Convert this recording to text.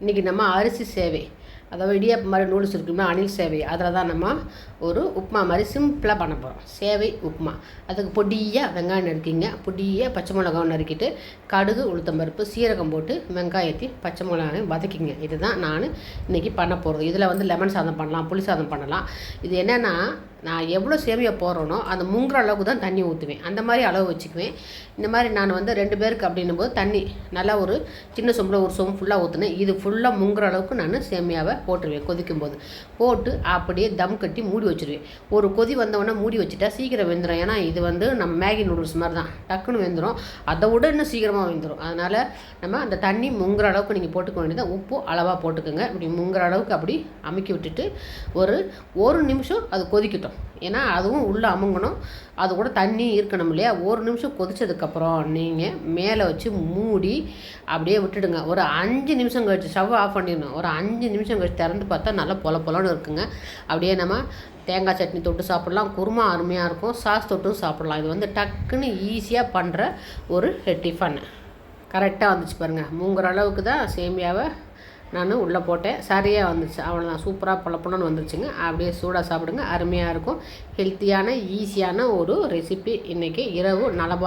இன்றைக்கி நம்ம அரிசி சேவை அதாவது இடியாப்பம் மாதிரி நூடுல்ஸ் இருக்குமே அணில் சேவை. அதில் தான் நம்ம ஒரு உப்புமா மாதிரி சிம்பிளாக பண்ண போகிறோம் சேவை உப்புமா. அதுக்கு பொடியாக வெங்காயம் நறுக்கிங்க. பொடியாக பச்சை மிளகாவும் நறுக்கிட்டு கடுகு உளுத்தம்பருப்பு சீரகம் போட்டு வெங்காயத்தையும் பச்சை மிளகாயும் வதக்கிங்க. இதுதான் நான் இன்றைக்கி பண்ண போகிறது இதில் வந்து லெமன் சாதம் பண்ணலாம் புளி சாதம் பண்ணலாம். இது என்னென்னா நான் எவ்வளோ சேமியா போடுறேனோ அந்த முங்குற அளவுக்கு தான் தண்ணி ஊற்றுவேன் அந்த மாதிரி அளவு வச்சுக்குவேன். இந்த மாதிரி நான் வந்து ரெண்டு பேருக்கு அப்படின்னும் போது தண்ணி நல்லா ஒரு சின்ன சொம்பில் ஒரு சொம்பு ஃபுல்லாக ஊற்றுனேன் இது ஃபுல்லாக முங்குற அளவுக்கு நான் சேமியாவை போட்டுருவேன் கொதிக்கும் போது போட்டு அப்படியே தம் கட்டி மூடி வச்சுருவேன். ஒரு கொதி வந்தவொடனே மூடி வச்சுட்டா சீக்கிரம் வெந்துடும் ஏன்னா இது வந்து நம்ம மேகி நூடுல்ஸ் மாதிரி தான். டக்குன்னு வெந்துடும் அதை விட இன்னும் சீக்கிரமாக வெந்துடும் அதனால் நம்ம அந்த தண்ணி முங்குற அளவுக்கு நீங்கள் போட்டுக்க வேண்டியது உப்பு அளவாக போட்டுக்கோங்க. இப்படி முங்குற அளவுக்கு அப்படி அமுக்கி விட்டுட்டு ஒரு ஒரு நிமிஷம் அது கொதிக்கட்டும். ஏன்னா அதுவும் உள்ளே அமுங்கணும். அது கூட தண்ணி இருக்கணும் இல்லையா? ஒரு நிமிஷம் கொதிச்சதுக்கப்புறம் நீங்கள் மேலே வச்சு மூடி அப்படியே விட்டுடுங்க. ஒரு அஞ்சு நிமிஷம் கழிச்சு ஸ்டவ் ஆஃப் பண்ணிடணும். ஒரு அஞ்சு நிமிஷம் கழிச்சு திறந்து பார்த்தா நல்லா பொல பொலன்னு இருக்குங்க. அப்படியே நம்ம தேங்காய் சட்னி தொட்டு சாப்பிட்லாம். குருமா அருமையாக இருக்கும். சாஸ் தொட்டும் சாப்பிட்லாம். இது வந்து டக்குன்னு ஈஸியாக பண்ணுற ஒரு டிஃபன் கரெக்டாக வந்துச்சு பாருங்கள் மூங்குற அளவுக்கு தான் சேமியாவை நான் உள்ளே போட்டேன். சரியாக வந்துச்சு. அவ்வளோதான் சூப்பராக பொல வந்துருச்சுங்க. அப்படியே சூடாக சாப்பிடுங்க. அருமையாக இருக்கும். ஹெல்த்தியான ஈஸியான ஒரு ரெசிபி இன்றைக்கி இரவு நலபா